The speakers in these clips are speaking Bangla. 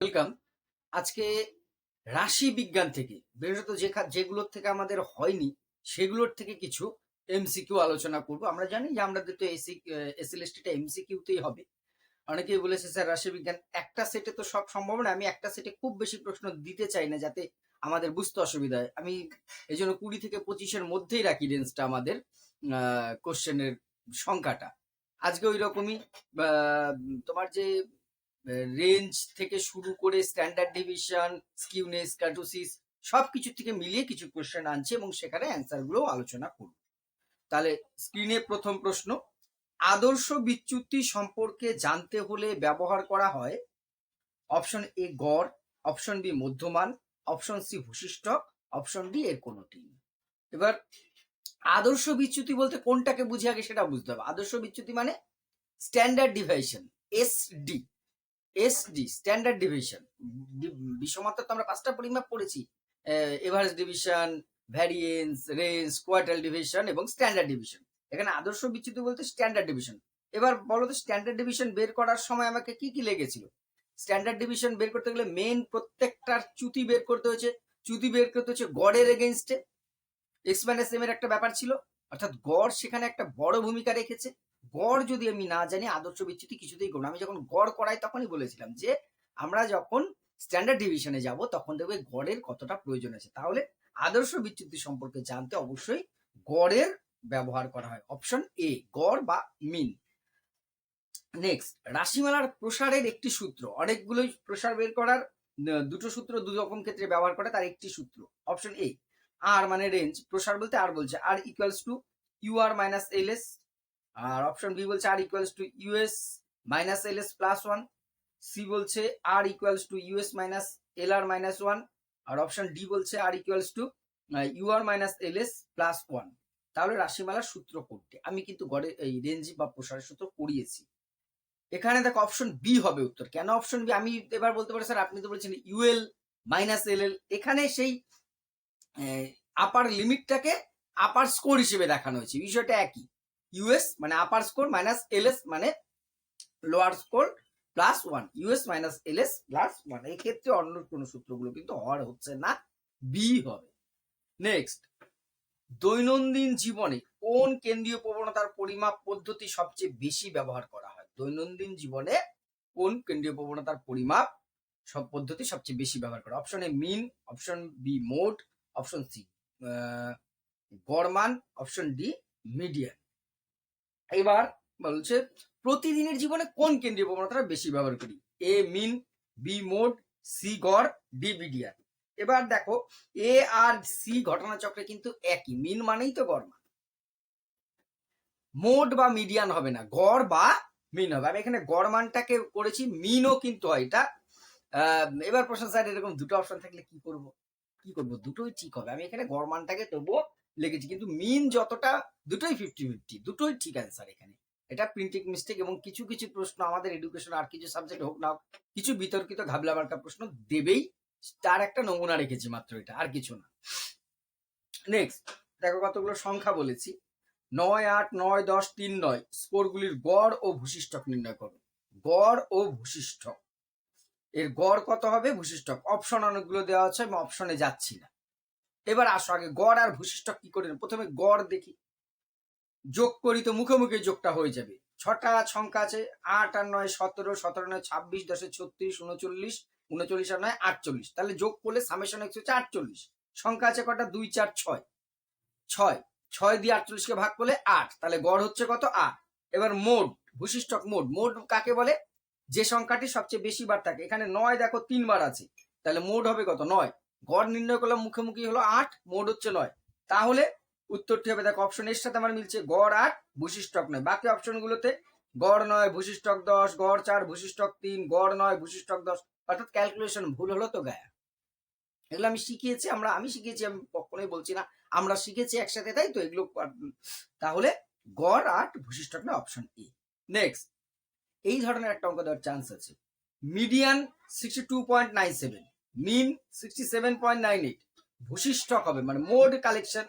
ওয়েলকাম আজকে রাশি বিজ্ঞান থেকে, বিশেষত যে যেগুলোর থেকে আমাদের হয়নি, সেগুলোর থেকে কিছু এমসিকিউ আলোচনা করব। আমরা জানি যে আমাদের তো এসি এসএলএসটিটা এমসিকিউতেই হবে। অনেকেই বলেছে, স্যার, রাশি বিজ্ঞান একটা সেটে তো সব সম্ভব না আমি একটা সেটে খুব বেশি প্রশ্ন দিতে চাই না যাতে আমাদের বুঝতে অসুবিধা হয়। আমি এই জন্য কুড়ি থেকে পঁচিশের মধ্যেই রাখি রেঞ্জটা আমাদের কোশ্চেনের সংখ্যাটা। আজকে ওই রকমই তোমার যে রেঞ্জ থেকে শুরু করে স্ট্যান্ডার্ড ডিভিশন স্কিউনেস কার্টোসিস সবকিছু থেকে মিলিয়ে কিছু কোশ্চেন আনছে এবং সেখানে অ্যান্সারগুলো আলোচনা করব। তাহলে স্ক্রিনে প্রথম প্রশ্ন, আদর্শ বিচ্যুতি সম্পর্কে জানতে হলে ব্যবহার করা হয় অপশন এ গড় অপশন বি মধ্যমান অপশন সি ভূশিষ্ঠ অপশন ডি এর কোনোটি এবার আদর্শ বিচ্যুতি বলতে কোনটাকে বুঝে আগে সেটা বুঝতে হবে। আদর্শ বিচ্যুতি মানে standard deviation S D SD standard division বিশ্বমাত্রা তো আমরা পাঁচটা পরিমাপ পড়েছি। Average division variance range quartile division এবং স্ট্যান্ডার্ড ডিভিশন এখানে আদর্শ বিচ্যুতি বলতে স্ট্যান্ডার্ড ডিভিশন এবার বলো তো স্ট্যান্ডার্ড ডিভিশন বের করার সময় আমাকে কি কি লেগেছিল? স্ট্যান্ডার্ড ডিভিশন বের করতে গেলে মেন প্রত্যেকটার চ্যুতি বের করতে হয়েছে। চ্যুতি বের করতে হচ্ছে গড়ের এগেনস্টে এক্স মাইনাস এম এর একটা ব্যাপার ছিল। অর্থাৎ গড় সেখানে একটা বড় ভূমিকা রেখেছে। গড় যদি আমি না জানি, আদর্শ বিচ্যুতি কিছুতেই করব আমি যখন গড় করাই তখনই বলেছিলাম যে, আমরা যখন স্ট্যান্ডার্ড ডিভিশনে যাব, তখন দেখবে গড়ের কতটা প্রয়োজন আছে। তাহলে আদর্শ বিচ্যুতি সম্পর্কে জানতে অবশ্যই গড়ের ব্যবহার করা হয়। অপশন এ গড় বা মিন নেক্সট রাশিমালার প্রসারের একটি সূত্র। অনেকগুলোই প্রসার বের করার দুটো সূত্র দু রকম ক্ষেত্রে ব্যবহার করে তার একটি সূত্র। অপশন এ আর মানে রেঞ্জ প্রসার বলতে আর বলছে। R equals to U R minus L S R option B বলছে R equals to US minus L S plus one C বলছে R equals to US minus L R minus one R option D বলছে R equals to U R minus L S plus one তাহলে রাশিমালার সূত্র করতে আমি কিন্তু গড়ে, এই রেঞ্জ বা প্রসারের সূত্র করিয়েছি। এখানে দেখো অপশন বি হবে উত্তর। কেন অপশন বি আমি এবার বলতে পারি, স্যার, আপনি তো বলছেন ইউএল মাইনাস এল এল এখানে সেই আপার লিমিটটাকে আপার স্কোর হিসেবে দেখানো হয়েছে। বিষয়টা একই। ইউএস মানে আপার স্কোর মাইনাস এলএস মানে lower score plus one US minus LS plus one এই ক্ষেত্রে অন্য কোনো সূত্রগুলো কিন্তু হওয়ার হচ্ছে না বি হবে। নেক্সট দৈনন্দিন জীবনে কোন কেন্দ্রীয় প্রবণতার পরিমাপ পদ্ধতি সবচেয়ে বেশি ব্যবহার করা হয়? দৈনন্দিন জীবনে কোন কেন্দ্রীয় প্রবণতার পরিমাপ সব পদ্ধতি সবচেয়ে বেশি ব্যবহার করা option A mean option B mode option C গড়মান option D median এবার বলছে, প্রতিদিনের জীবনে কোন কেন্দ্রীয় প্রবণতাটা বেশি ব্যবহার করি? A mean B mode C গড় ডি মিডিয়ান এবার দেখো এ আর সি ঘটনা চক্রে কিন্তু একই। মিন মানেই তো গড় মান। মোড বা মিডিয়ান হবে না, গড় বা মিন হবে। আমি এখানে গড় মানটাকে করেছি মিনও কিন্তু হয় এটা। এবার প্রশ্ন স্যার, এরকম দুটো অপশন থাকলে কি করব? কি করব? দুটোই ঠিক হবে। আমি এখানে গড় মানটাকে তবুও লিখেছি কিন্তু মিন যতটা দুটোই ফিফটি ফিফটি দুটোই ঠিক অ্যান্সার এখানে। এটা প্রিন্টিং মিস্টেক এবং কিছু কিছু প্রশ্ন আমাদের এডুকেশন আর কিছু সাবজেক্ট হোক না হোক, কিছু বিতর্কিত ঘাবলা মার্কা প্রশ্ন দেবেই। তার একটা নমুনা রেখেছি মাত্র এটা আর কিছু না। নেক্সট দেখো কতগুলো সংখ্যা বলেছি। নয় আট নয় দশ তিন নয় স্কোরগুলির গড় ও ভূশিষ্ঠক নির্ণয় করো। গড় ও ভূশিষ্ঠক। এর গড় কত হবে? ভূশিষ্ঠক। অপশন অনেকগুলো দেওয়া আছে আমি অপশনে যাচ্ছি না। এবার আসো আগে গড় আর ভূশিষ্ঠক কি করে? প্রথমে গড় দেখি। যোগ করি তো মুখে মুখে যোগটা হয়ে যাবে। ছটা সংখ্যা আছে, আট আর নয় সতেরো সতেরো নয় ছাব্বিশ, দশে ছত্রিশ, উনচল্লিশ উনচল্লিশ আর নয় আটচল্লিশ। তাহলে যোগ করলে সামেশন এক্স হচ্ছে আটচল্লিশ। সংখ্যা আছে কটা? দুই, চার, ছয়। ছয়। ছয় দিয়ে আটচল্লিশকে ভাগ করলে আট। তাহলে গড় হচ্ছে কত? আট। এবার মোড ভূশিষ্ঠক মোড মোড কাকে বলে? যে সংখ্যাটি সবচেয়ে বেশি বার থাকে। এখানে নয় দেখো তিনবার আছে। তাহলে মোড হবে কত? নয়। গড় নির্ণয় করলাম মুখোমুখি হলো আট মোড হচ্ছে নয়। তাহলে উত্তরটি হবে, দেখো অপশন এর সাথে আমার মিলছে গড় আট ভূশিষ্ঠক নয়। বাকি অপশনগুলোতে গড় নয় ভূশিষ্ঠক দশ, গড় চার ভূশিষ্ঠক তিন, গড় নয় ভূশিষ্ঠক দশ। অর্থাৎ ক্যালকুলেশন ভুল হলো তো গায়া। এগুলো আমি শিখিয়েছি, আমরা, আমি শিখিয়েছি, আমি কখনোই বলছি না। আমরা শিখেছি একসাথে, তাই তো? এগুলো তাহলে গড় আট ভূশিষ্ঠক নয় অপশন ই নেক্সট এই ধরনের একটা অঙ্ক দেওয়ার চান্স আছে। Median sixty two point nine seven mean sixty seven হবে মানে মোড কালেকশন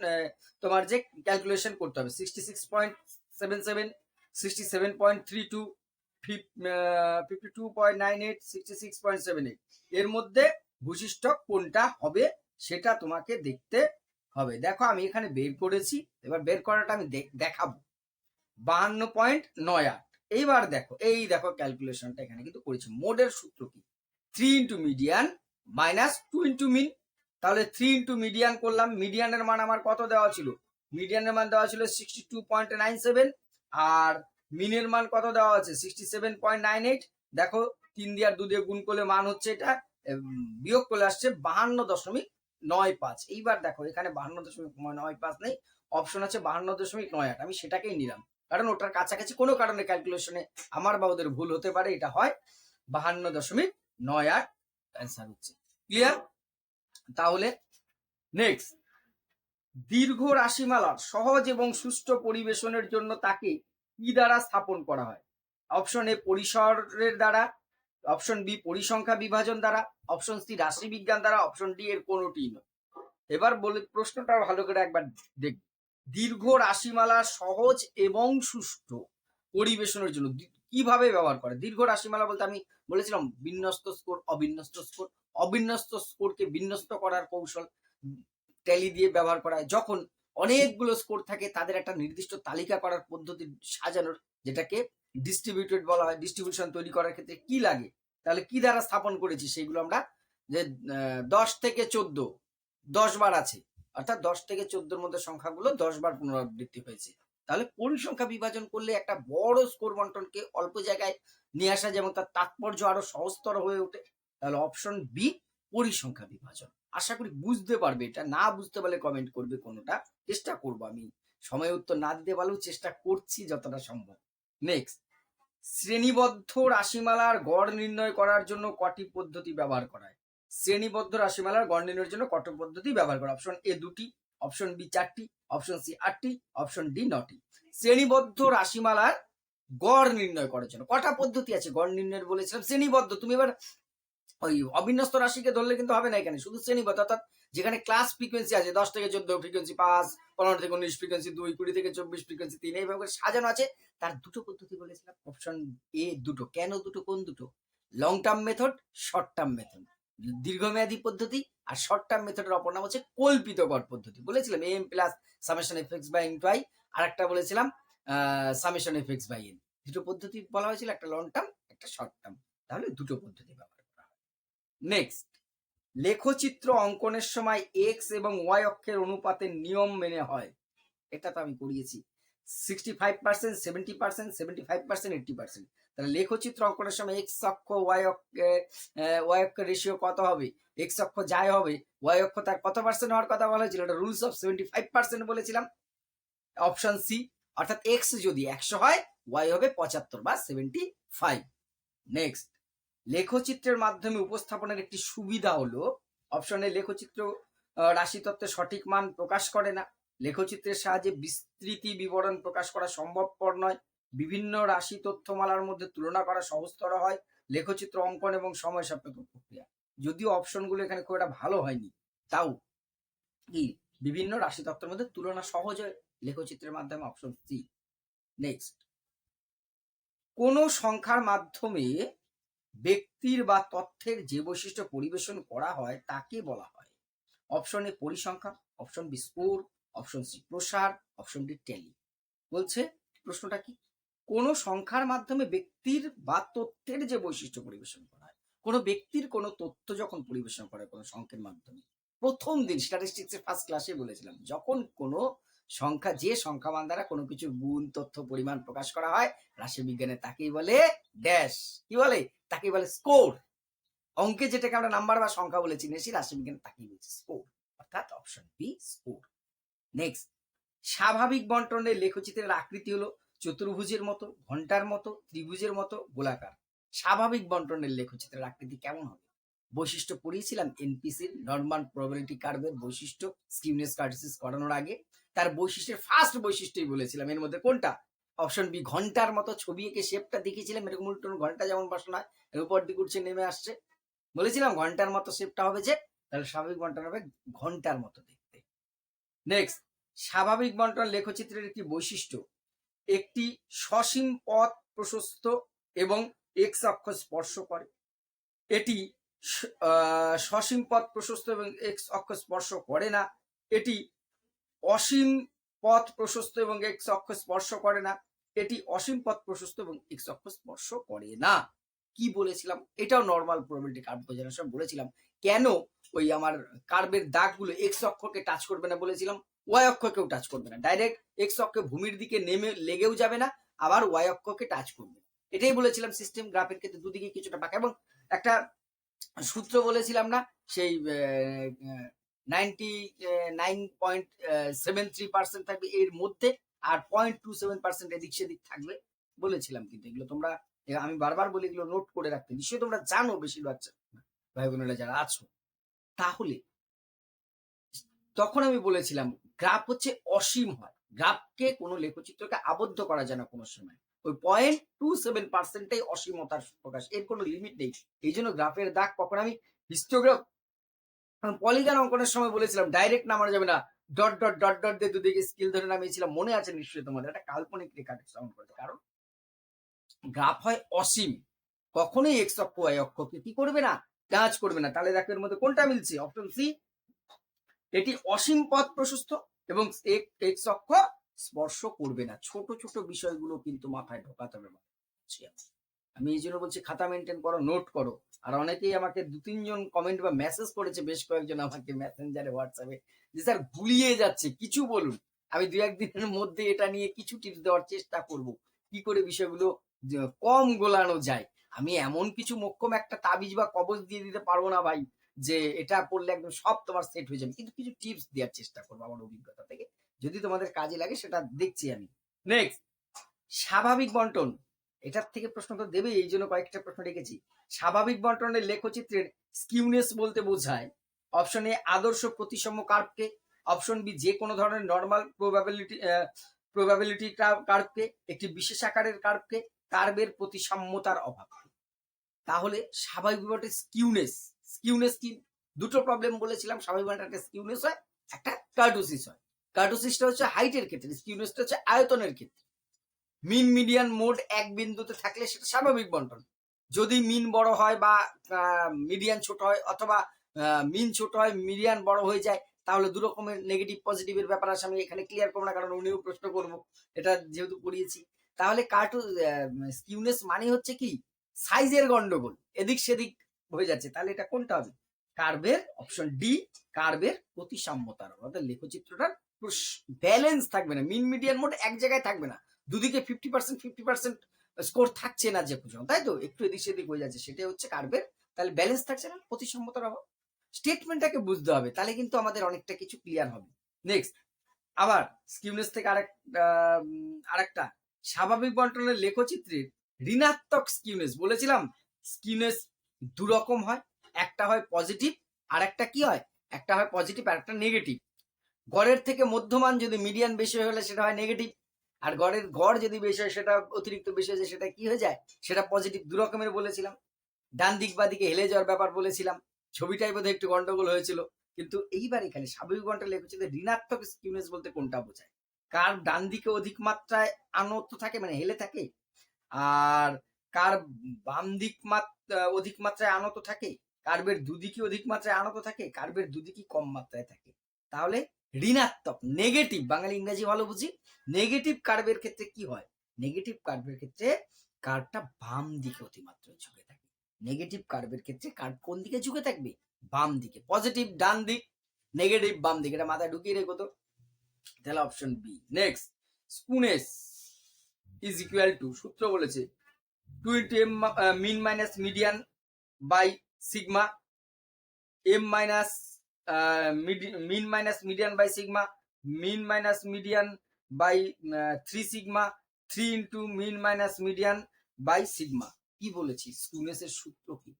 তোমার যে ক্যালকুলেশন করতে হবে। Sixty six point seven seven sixty seven point three two fifty two point nine eight sixty six point seven eight এর মধ্যে ভূশিষ্ঠক কোনটা হবে সেটা তোমাকে দেখতে হবে। দেখো, আমি এখানে বের করেছি। এবার বের করাটা আমি দেখ- দেখাবো। বাহান্ন পয়েন্ট নয় আট। এইবার দেখো, এই দেখো ক্যালকুলেশনটা এখানে কিন্তু করেছি। মোডের সূত্র কি? Three into median minus two into mean, তাহলে থ্রি ইন্টু মিডিয়ান করলাম। মিডিয়ানের মান আমার কত দেওয়া ছিল? মিডিয়ানের মান দেওয়া ছিল sixty two point nine seven আর মিনের মান কত দেওয়া আছে? Sixty seven point nine eight দেখো, তিন দিয়ে আর দু দিয়ে গুণ করলে মান হচ্ছে এটা বিয়োগ করলে আসছে বাহান্ন দশমিক নয় পাঁচ। এইবার দেখো, এখানে বাহান্ন দশমিক নয় পাঁচ নেই অপশন আছে বাহান্ন দশমিক নয় আট। আমি সেটাকেই নিলাম। কারণ ওটার কাছাকাছি কোনো কারণে ক্যালকুলেশনে আমার বা ওদের ভুল হতে পারে, এটা হয় বাহান্ন দশমিক নয় আট। অ্যান্সার হচ্ছে। ক্লিয়ার তাহলে নেক্সট দীর্ঘ রাশিমালার সহজ এবং সুষ্ঠু পরিবেশনের জন্য তাকে কি দ্বারা স্থাপন করা হয়। অপশন এ পরিসরের দ্বারা অপশন বি পরিসংখ্যা বিভাজন দ্বারা অপশন সি রাশি বিজ্ঞান দ্বারা অপশন ডি এর কোনোটি নয়। এবার বলে, প্রশ্নটা ভালো করে একবার দেখ। দীর্ঘ রাশিমালা সহজ এবং সুষ্ঠু পরিবেশনের জন্য কীভাবে ব্যবহার করে? দীর্ঘ রাশিমালা বলতে আমি বলেছিলাম, বিন্যস্ত স্কোর, অবিন্যস্ত স্কোর অবিন্যস্ত স্কোরকে বিন্যস্ত করার কৌশল ট্যালি দিয়ে ব্যবহার করা যখন অনেকগুলো স্কোর থাকে, তাদের একটা নির্দিষ্ট তালিকা করার পদ্ধতি সাজানোর, যেটাকে ডিস্ট্রিবিউটেড বলা হয় ডিস্ট্রিবিউশন তৈরি করার ক্ষেত্রে কি লাগে, তাহলে কি দ্বারা স্থাপন করেছি সেগুলো আমরা যে দশ থেকে চোদ্দ, দশ বার আছে, অর্থাৎ দশ থেকে চোদ্দোর মধ্যে সংখ্যাগুলো দশ বার পুনরাবৃত্তি হয়েছে। তাহলে পরিসংখ্যা বিভাজন করলে একটা বড় স্কোর বন্টনকে অল্প জায়গায় নিয়ে আসা যেমন তার তাৎপর্য আরও সহজতর হয়ে ওঠে? তাহলে অপশন বি পরিসংখ্যা বিভাজন। আশা করি বুঝতে পারবে এটা। না বুঝতে পারলে কমেন্ট করবে কোনোটা। চেষ্টা করব আমি। সময় উত্তর না দিতে পারলেও চেষ্টা করছি যতটা সম্ভব। নেক্সট শ্রেণীবদ্ধ রাশিমালার গড় নির্ণয় করার জন্য কটি পদ্ধতি ব্যবহার করা হয় শ্রেণীবদ্ধ রাশিমালার গড় নির্ণয়ের জন্য কত পদ্ধতি ব্যবহার করা? অপশন এ দুটি অপশন বি চারটি অপশন সি আটটি অপশন ডি নটি। শ্রেণীবদ্ধ রাশিমালার গড় নির্ণয় করার জন্য কটা পদ্ধতি আছে? গড় নির্ণয় বলেছিলাম। শ্রেণীবদ্ধ। তুমি এবার ওই অবিন্যস্ত রাশিকে ধরলে কিন্তু হবে না এখানে। শুধু শ্রেণীবদ্ধ অর্থাৎ যেখানে ক্লাস ফ্রিকোয়েন্সি আছে, দশ থেকে চোদ্দ ফ্রিকোয়েন্সি পাঁচ, পনেরো থেকে উনিশ ফ্রিকোয়েন্সি দুই, কুড়ি থেকে চব্বিশ ফ্রিকোয়েন্সি তিন, এইভাবে করে সাজানো আছে। তার দুটো পদ্ধতি বলেছিলাম অপশন এ দুটো। কেন দুটো? কোন দুটো? Long term method short term method দীর্ঘমেয়াদী পদ্ধতি আর শর্ট টার্ম মেথডের অপর নাম হচ্ছে কল্পিত গড় পদ্ধতি। বলেছিলাম M plus summation F X by into I আর একটা বলেছিলাম সামেশন এফেক্স বাই এন দুটো পদ্ধতি বলা হয়েছিল, একটা লং টার্ম একটা শর্ট টার্ম তাহলে দুটো পদ্ধতি ব্যবহার নেক্সট লেখচিত্র অঙ্কনের সময় এক্স এবং ওয়াই অক্ষের অনুপাতের নিয়ম মেনে হয়। এটা তো আমি করিয়েছি। Sixty five percent seventy percent seventy five percent eighty percent তাহলে লেখচিত্র অঙ্কনের সময় এক্স অক্ষ ওয়াই অক্ষে ওয়াই অক্ষের রেশিও কত হবে? এক্স অক্ষ যাই হবে ওয়াই অক্ষ তার কত পার্সেন্ট হওয়ার কথা বলা হয়েছিল? এটা rules of seventy five percent বলেছিলাম। অপশন সি অর্থাৎ এক্স যদি একশো হয় ওয়াই হবে পঁচাত্তর বা সেভেন্টি ফাইভ নেক্সট লেখচিত্রের মাধ্যমে উপস্থাপনের একটি সুবিধা হলো অপশনে লেখচিত্র রাশিতত্ত্বের সঠিক মান প্রকাশ করে না। লেখচিত্রের সাহায্যে বিস্তৃতি বিবরণ প্রকাশ করা সম্ভবপর নয়। বিভিন্ন রাশি তথ্যমালার মধ্যে তুলনা করা সহজতর হয়। লেখচিত্র অঙ্কন এবং সময় সাপেক্ষ প্রক্রিয়া। যদিও অপশনগুলো এখানে খুব একটা ভালো হয়নি, তাও কি? বিভিন্ন রাশি তত্ত্বের মধ্যে তুলনা সহজ হয়। লেখচিত্রের মাধ্যমে অপশন সি নেক্সট কোন সংখ্যার মাধ্যমে ব্যক্তির বা তথ্যের যে বৈশিষ্ট্য পরিবেশন করা হয়, তাকে বলা হয়। Option A পরিসংখ্যা option B score option C প্রসার অপশন ডি টেলি বলছে, প্রশ্নটা কি? কোন সংখ্যার মাধ্যমে ব্যক্তির বা তথ্যের যে বৈশিষ্ট্য পরিবেশন করা হয়, কোন ব্যক্তির কোন তথ্য যখন পরিবেশন করা কোনো সংখ্যার মাধ্যমে? প্রথম দিন স্ট্যাটিস্টিক্স এর ফার্স্ট ক্লাসে বলেছিলাম, যখন কোনো সংখ্যা, যে সংখ্যা মান দ্বারা কোনো কিছু গুণ, তথ্য, পরিমাণ প্রকাশ করা হয় রাশি বিজ্ঞানে তাকেই বলে ড্যাশ কি বলে? তাকেই বলে স্কোর অঙ্কে যেটাকে আমরা নাম্বার বা সংখ্যা বলে চিনেছি রাশিবিজ্ঞানে তাকেই বলছি স্কোর অর্থাৎ অপশন বি স্কোর নেক্সট স্বাভাবিক বন্টনের লেখচিত্রের আকৃতি হলো চতুর্ভুজের মতো, ঘণ্টার মতো, ত্রিভুজের মতো গোলাকার। স্বাভাবিক বন্টনের লেখচিত্রের আকৃতি কেমন হবে? বৈশিষ্ট্য পড়িয়েছিলাম এনপিসির নর্মাল প্রবাবিলিটি কার্ভের বৈশিষ্ট্য স্কিমনেস কার্টিসিস করানোর আগে। তার বৈশিষ্ট্যের ফার্স্ট বৈশিষ্ট্যই বলেছিলাম, এর মধ্যে কোনটা? অপশন বি, ঘণ্টার মতো ছবি এঁকে শেপটা দেখিয়েছিলাম, এরকম উল্টোন ঘণ্টা যেমন বসানো হয়, এর উপর দিকে উঠছে, নেমে আসছে। বলেছিলাম ঘণ্টার মতো শেপটা হবে যে, তাহলে স্বাভাবিক বন্টন হবে ঘণ্টার মতো দেখতে। নেক্সট স্বাভাবিক বন্টন লেখচিত্রের একটি বৈশিষ্ট্য, একটি সসীম পথ প্রশস্ত এবং এক্স অক্ষ স্পর্শ করে। এটি সসীম পথ প্রশস্ত এবং এক্স অক্ষ স্পর্শ করে না। এটি অসীম পথ প্রশস্ত এবং এক্স অক্ষ স্পর্শ করে না। এটি অসীম পথ প্রশস্ত এবং এক্স অক্ষ স্পর্শ করে না। কি বলেছিলাম? এটাও নর্মাল প্রবাবিলিটি কার্ভ বোঝানোর সময় বলেছিলাম। কেন ওই আমার কার্ভের দাগগুলো এক্স অক্ষকে টাচ করবে না বলেছিলাম? ওয়াই অক্ষকেও টাচ করবে না। ডাইরেক্ট এক্স অক্ষে ভূমির দিকে নেমে লেগেও যাবে না, আবার ওয়াই অক্ষকে টাচ করবে এটাই বলেছিলাম সিস্টেম গ্রাফের ক্ষেত্রে দুদিকে কিছুটা পাকা এবং একটা সূত্র বলেছিলাম না, সেই ninety nine point seven three percent থাকবে এর মধ্যে। আর পয়েন্ট টু সেভেন পার্সেন্ট এদিক সেদিক থাকবে বলেছিলাম কিন্তু এগুলো তোমরা, আমি বারবার বলি এগুলো নোট করে রাখতে। নিশ্চয়ই তোমরা জানো বেশিরভাগ ভাই বোনেরা যারা আছো। তাহলে, তখন আমি বলেছিলাম, গ্রাফ হচ্ছে অসীম হয়। গ্রাফকে কোনো লেখচিত্রকে আবদ্ধ করা যায় না কোনো সময় ওই পয়েন্ট টু সেভেন পার্সেন্টটাই অসীমতার প্রকাশ, এর কোনো লিমিট নেই। এই জন্য গ্রাফের দাগ কখন আমি হিস্টোগ্রাফ পলিগান অঙ্কনের সময় বলেছিলাম ডাইরেক্ট নামানো যাবে না। ডট ডট ডট ডট দিয়ে দুদিকে স্কিল ধরে নামিয়েছিলাম। মনে আছে নিশ্চয়ই তোমাদের, একটা কাল্পনিক রেখা সাউন্ড করতে কারণ গ্রাফ হয় অসীম। কখনোই এক্স অক্ষ ওয়াই অক্ষকে কি করবে না? টাচ করবে না। তাহলে দেখো এর মধ্যে কোনটা মিলছে? অপশন সি এটি অসীম পথ প্রশস্ত এবং এক্স অক্ষ স্পর্শ করবে না। ছোট ছোট বিষয়গুলো কিন্তু মাথায় ঢোকাতে হবে। আমি। এই জন্য বলছি খাতা মেনটেন করো নোট করো। আর অনেকেই আমাকে দু, তিনজন কমেন্ট বা মেসেজ করেছে, বেশ কয়েকজন আমাকে মেসেঞ্জারে হোয়াটসঅ্যাপে যে স্যার গুলিয়ে যাচ্ছে, কিছু বলুন। আমি দু একদিনের মধ্যে এটা নিয়ে কিছু টিপস দেওয়ার চেষ্টা করব। কি করে বিষয়গুলো কম গোলানো যায়? আমি এমন কিছু মোক্ষম একটা তাবিজ বা কবজ দিয়ে দিতে পারব না ভাই, যে এটা পড়লে একদম সব তোমার সেট হয়ে যাবে। কিন্তু কিছু টিপস দেওয়ার চেষ্টা করব আমার অভিজ্ঞতা থেকে। যদি তোমাদের কাজে লাগে, সেটা দেখছি আমি। নেক্সট স্বাভাবিক বন্টন। এটার থেকে প্রশ্ন তো দেবে এই জন্য কয়েকটা প্রশ্ন রেখেছি। স্বাভাবিক বন্টনের লেখচিত্রের স্কিউনেস বলতে বোঝায় অপশন এ আদর্শ প্রতিসম কার্ভকে অপশন বি যে কোনো ধরনের নর্মাল প্রবাবিলিটি প্রবাবিলিটি কার্ভকে, একটি বিশেষ আকারের কার্ভকে, কার্ভের প্রতিসাম্যতার অভাব। তাহলে স্বাভাবিক বন্টনের স্কিউনেস স্কিউনেস কি? দুটো প্রবলেম বলেছিলাম, স্বাভাবিক বন্টনের একটা স্কিউনেস হয়, একটা কার্টোসিস হয়। কার্টোসিসটা হচ্ছে হাইটের ক্ষেত্রে স্কিউনেসটা হচ্ছে আয়তনের ক্ষেত্রে। মিন মিডিয়ান মোড এক বিন্দুতে থাকলে সেটা স্বাভাবিক বন্টন। যদি মিন বড় হয় বা মিডিয়ান ছোট হয় অথবা মিন ছোট হয়, মিডিয়ান বড় হয়ে যায়, তাহলে দু রকমের নেগেটিভ পজিটিভের ব্যাপার আছে, আমি এখানে ক্লিয়ার করব না, কারণ উনিও প্রশ্ন করব, এটা যেহেতু পড়িয়েছি তাহলে কার্টু স্কিউনেস মানে হচ্ছে কি? সাইজের গন্ডগোল, এদিক সেদিক হয়ে যাচ্ছে। তাহলে এটা কোনটা হবে? কার্ভের অপশন ডি কার্ভের প্রতিসাম্যতার। অর্থাৎ লেখচিত্রটার ব্যালেন্স থাকবে না। মিন মিডিয়ান মোড এক জায়গায় থাকবে না। দুদিকে fifty percent fifty percent score থাকছে না যে পর্যন্ত তাই তো? একটু এদিক সেদিক হয়ে যাচ্ছে, সেটাই হচ্ছে কার্ভের তাহলে ব্যালেন্স থাকছে না প্রতিসম্মতার অভাব স্টেটমেন্টটাকে বুঝতে হবে, তাহলে কিন্তু আমাদের অনেকটা কিছু ক্লিয়ার হবে। নেক্সট আবার স্কিউনেস থেকে আরেক আরেকটা। স্বাভাবিক বন্টনের লেখচিত্রের ঋণাত্মক স্কিউনেস বলেছিলাম স্কিউনেস দু রকম হয়, একটা হয় পজিটিভ আর একটা কি হয়? একটা হয় পজিটিভ আর একটা নেগেটিভ গড়ের থেকে মধ্যমান যদি মিডিয়ান বেশি হয়ে গেলে সেটা হয় নেগেটিভ আর গড়ের গড় যদি বেশি হয়, সেটা অতিরিক্ত বেশি হয়ে সেটা কি হয়ে যায়? সেটা পজিটিভ দু রকমের বলেছিলাম। ডান দিক বা দিকে হেলে যাওয়ার ব্যাপার বলেছিলাম। ছবিটাই বোধহয় একটু গন্ডগোল হয়েছিল। কিন্তু এইবার এখানে স্বাভাবিক ঘণ্টা লেখছে ঋণাত্মক স্কিউনেস বলতে কোনটা বোঝায়? কার ডান দিকে অধিক মাত্রায় আনত থাকে মানে হেলে থাকে? আর কার বাম দিক অধিক মাত্রায় আনত থাকে? কার্বের দুদিকে অধিক মাত্রায় আনত থাকে? কার্বের দুদিকে কম মাত্রায় থাকে। তাহলে ঋণাত্মক নেগেটিভ বাঙালি ইংরেজি ভালো বুঝি নেগেটিভ কার্ভের ক্ষেত্রে কি হয়? নেগেটিভ কার্ভের ক্ষেত্রে কার্ভটা বাম দিকে অতিমাত্রায় ঝুঁকে থাকে। নেগেটিভ কার্ভের ক্ষেত্রে কার্ভ কোন দিকে ঝুঁকে থাকবে? বাম দিকে। পজিটিভ ডান দিক নেগেটিভ বাম দিকে। এটা মাথায় ঢুকিয়ে রেখো তো। তাহলে option B next skewness is equal to সূত্র বলেছে two into M mean minus median by sigma M minus mean minus median by sigma mean minus median by three sigma three into mean minus median by sigma কি বলেছি? স্টুডেন্টসের সূত্র কি?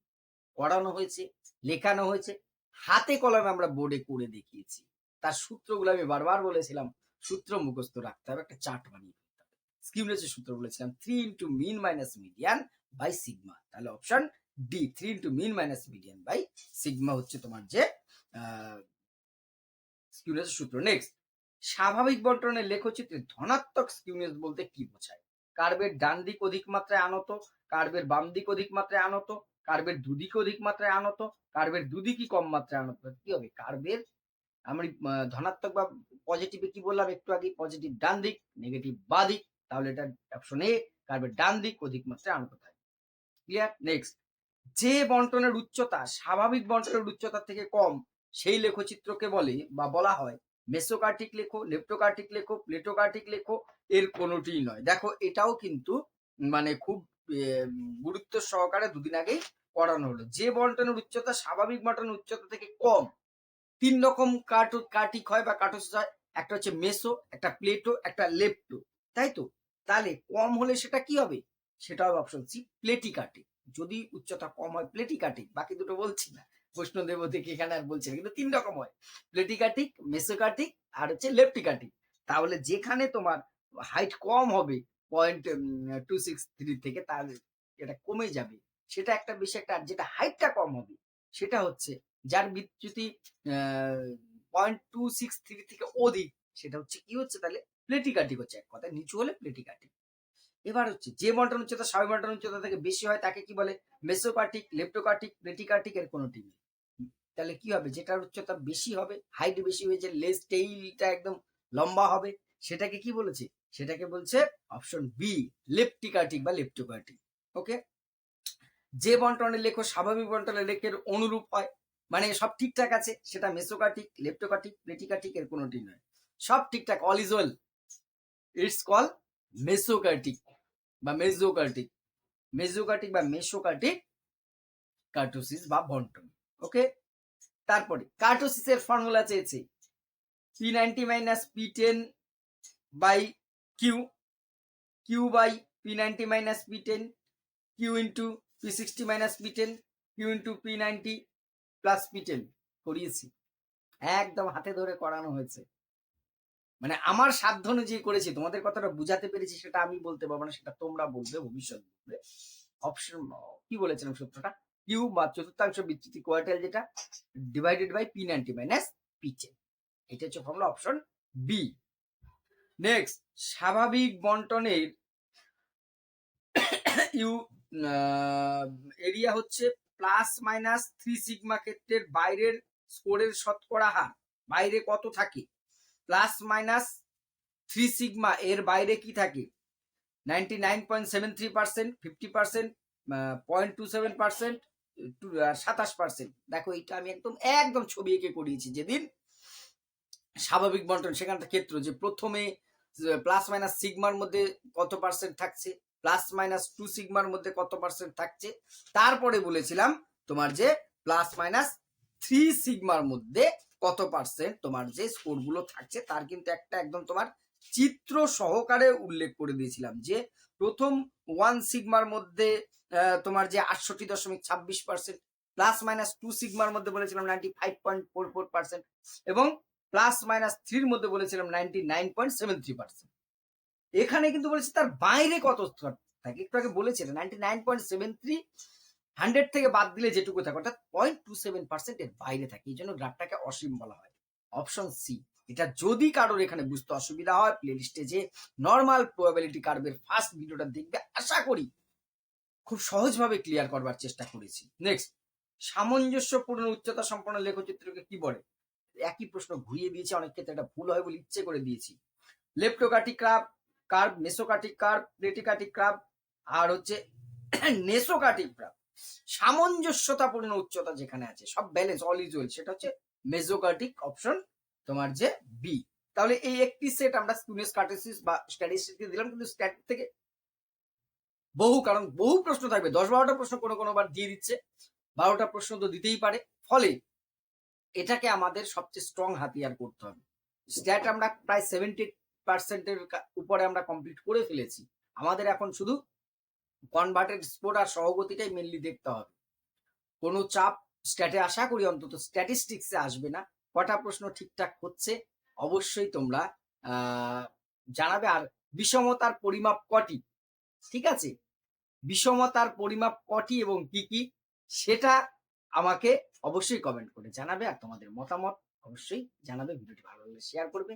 পড়ানো হয়েছে, লেখানো হয়েছে, হাতে কলমে আমরা বোর্ডে করে দেখিয়েছি। তার সূত্রগুলো আমি বারবার বলেছিলাম, সূত্র মুখস্থ রাখতে হবে, একটা চার্ট বানিয়ে ফেলতে হবে। স্কিউনেসের সূত্র বলেছিলাম three into mean minus median by sigma তাহলে option D three into mean minus median by sigma হচ্ছে তোমার যে স্কিউনেসের সূত্র। নেক্সট স্বাভাবিক বন্টনের লেখচিত্রে ধনাত্মক স্কিউনেস বলতে কি বোঝায়? কার্বের ডান দিক অধিক মাত্রায় আনত কার্বের বাম দিক অধিক মাত্রায় আনত কার্বের দুদিকে অধিক মাত্রায় আনত কার্বের দুদিকই কম মাত্রায় আনত। কি হবে? কার্বের আমি ধনাত্মক বা পজিটিভে কি বললাম একটু আগে পজিটিভ ডান দিক নেগেটিভ বা দিক। তাহলে এটা অপশন এ কার্বের ডান দিক অধিক মাত্রায় আনত থাকে ক্লিয়ার নেক্সট যে বন্টনের উচ্চতা, স্বাভাবিক বন্টনের উচ্চতা থেকে কম সেই লেখচিত্রকে বলে বা বলা হয় মেসোকার্টিক লেখো, লেপ্টোকার্টিক লেখো, প্লেটোকার্টিক লেখো, এর কোনোটিই নয়। দেখো, এটাও কিন্তু মানে খুব গুরুত্ব সহকারে দুদিন আগেই পড়ানো হলো। যে বন্টনের উচ্চতা স্বাভাবিক বন্টনের উচ্চতা থেকে কম, তিন রকম কার্টো, কার্টিক হয় বা কার্টোসিস হয়। একটা হচ্ছে মেসো, একটা প্লেটো, একটা লেপ্টো, তাই তো? তাহলে কম হলে সেটা কি হবে? সেটা হবে অপশন সি, প্লেটিকার্টিক। যদি উচ্চতা কম হয়, প্লেটিকার্টিক, বাকি দুটো বলছি না। বৈষ্ণদেব থেকে এখানে আর বলছি কিন্তু তিন রকম হয়। প্লেটিকার্টিক মেসোকার্টিক আর হচ্ছে লেপ্টিকার্টিক তাহলে যেখানে তোমার হাইট কম হবে পয়েন্ট টু সিক্স থ্রি থেকে, তাহলে এটা কমে যাবে। সেটা একটা বেশি একটা যেটা হাইটটা কম হবে, সেটা হচ্ছে যার বিচ্যুতি পয়েন্ট টু সিক্স থ্রি থেকে অধিক, সেটা হচ্ছে কি হচ্ছে তাহলে প্লেটিকার্টিক হচ্ছে। এক কথায় নিচু হলে প্লেটিকার্টিক এবার হচ্ছে যে বন্টন উচ্চতা স্বাভাবিক বন্টন উচ্চতা থেকে বেশি হয় তাকে কি বলে? মেসোকার্টিক লেপ্টোকার্টিক, প্লেটিকার্টিক এর কোনোটি নেই। তাহলে কি হবে? যেটার উচ্চতা বেশি হবে হাইট বেশি হয়েছে লেস টেইলটা একদম লম্বা হবে, সেটাকে কি বলেছে? সেটাকে বলছে অপশন বি লেপ্টিকার্টিক বা লেপ্টোকার্টিক ওকে যে বন্টনের লেখ, স্বাভাবিক বন্টনের লেখের অনুরূপ হয় মানে সব ঠিকঠাক আছে, সেটা মেসোকার্টিক লেপ্টোকার্টিক প্লেটিকার্টিক এর কোনোটি নয়। সব ঠিকঠাক all is well it's call mesokurtic বা মেজোকার্টিক মেজোকার্টিক বা মেসোকার্টিক কার্টোসিস বা বন্টন ওকে তারপরে কার্টোসিসের ফর্মুলা চেয়েছে P ninety minus P ten by Q Q by P ninety minus P ten Q into P sixty minus P ten Q into P ninety plus P ten করিয়েছি। একদম হাতে ধরে করানো হয়েছে। মানে আমার সাধ্য অনুযায়ী করেছি, তোমাদের কথাটা বুঝাতে পেরেছি, সেটা আমি বলতে পারব না, সেটা তোমরা বলবে, ভবিষ্যৎ বলবে। অপশন কি বলেছিলাম সূত্রটা? কিউ বা চতুর্থাংশ বিচ্যুতি কোয়ার্টাল যেটা divided by P ninety minus P এটা হচ্ছে ফর্মুলা অপশন বি নেক্সট স্বাভাবিক বন্টনের ইউ এরিয়া হচ্ছে প্লাস মাইনাস থ্রি সিগমা ক্ষেত্রের বাইরের স্কোরের শতকরা হার। বাইরে কত থাকে? প্লাস মাইনাস থ্রি সিগমা এর বাইরে কি থাকে? Ninety nine point seven three percent, fifty percent point two seven percent সাতাশ পার্সেন্ট। দেখো এটা আমি একদম একদম ছবি এঁকে করিয়েছি। যেদিন স্বাভাবিক বন্টন সেখানটা ক্ষেত্র যে প্রথমে প্লাস মাইনাস সিগমার মধ্যে কত পার্সেন্ট থাকছে, প্লাস মাইনাস টু সিগমার মধ্যে কত পার্সেন্ট থাকছে, তারপরে বলেছিলাম তোমার যে প্লাস মাইনাস থ্রি সিগমার মধ্যে কত পার্সেন্ট তোমার যে স্কোরগুলো থাকছে, তার কিন্তু একটা একদম তোমার চিত্র সহকারে উল্লেখ করে দিয়েছিলাম যে প্রথম ওয়ান সিগমার মধ্যে তোমার যে আটষট্টি দশমিক ছাব্বিশ পার্সেন্ট প্লাস মাইনাস টু সিগমার মধ্যে বলেছিলাম ninety five point four four percent এবং প্লাস মাইনাস থ্রির মধ্যে বলেছিলাম ninety nine point seven three percent এখানে কিন্তু বলেছি তার বাইরে কত থাকে? একটু আগে বলেছিলেন ninety nine point seven three hundred থেকে বাদ দিলে যেটুকু থাকে, অর্থাৎ পয়েন্ট টু সেভেন পার্সেন্ট এর বাইরে থাকে। এই জন্য গ্রাফটাকে অসীম বলা হয়। অপশন সি এটা যদি কারোর এখানে বুঝতে অসুবিধা হয় প্লে লিস্টে যে নর্মাল প্রবাবিলিটি কার্ভের ফার্স্ট ভিডিওটা দেখবে, আশা করি খুব সহজভাবে ক্লিয়ার করবার চেষ্টা করেছি। নেক্সট সামঞ্জস্যপূর্ণ উচ্চতা সম্পন্ন লেখচিত্রকে কি বলে? একই প্রশ্ন ঘুরিয়ে দিয়েছি, অনেক ক্ষেত্রে এটা ভুল হয় বলে ইচ্ছে করে দিয়েছি। Leptokurtic curve curve mesokurtic curve platykurtic curve আর হচ্ছে নেসোকাটিক ক্রাব সামঞ্জস্যতাপূর্ণ উচ্চতা যেখানে আছে, সব ব্যালেন্স অল ইজ সেটা হচ্ছে মেজোকার্টিক অপশন তোমার যে বি তাহলে এই একটি সেট আমরা স্টুডেন্টস কার্টেসিস বা স্ট্যাটিস্টিক্স দিলাম, কিন্তু স্ট্যাট থেকে বহু, কারণ বহু প্রশ্ন থাকবে। দশ বারোটা প্রশ্ন কোনো কোনো বার দিয়ে দিচ্ছে, বারোটা প্রশ্ন তো দিতেই পারে। ফলে এটাকে আমাদের সবচেয়ে স্ট্রং হাতিয়ার করতে হবে। স্ট্যাট আমরা প্রায় সেভেন্টি পার্সেন্টের উপরে আমরা কমপ্লিট করে ফেলেছি। আমাদের এখন শুধু কনভার্টেড স্পোর্ট আর সহগতিটাই মেনলি দেখতে হবে। কোনো চাপ স্ট্যাটে আশা করি অন্তত স্ট্যাটিস্টিক্সে আসবে না। কটা প্রশ্ন ঠিকঠাক হচ্ছে অবশ্যই তোমরা জানাবে। আর বিষমতার পরিমাপ কটি? ঠিক আছে? বিষমতার পরিমাপ কটি এবং কি কি? সেটা আমাকে অবশ্যই কমেন্ট করে জানাবে আর তোমাদের মতামত অবশ্যই জানাবে। ভিডিওটি ভালো লাগলে শেয়ার করবে।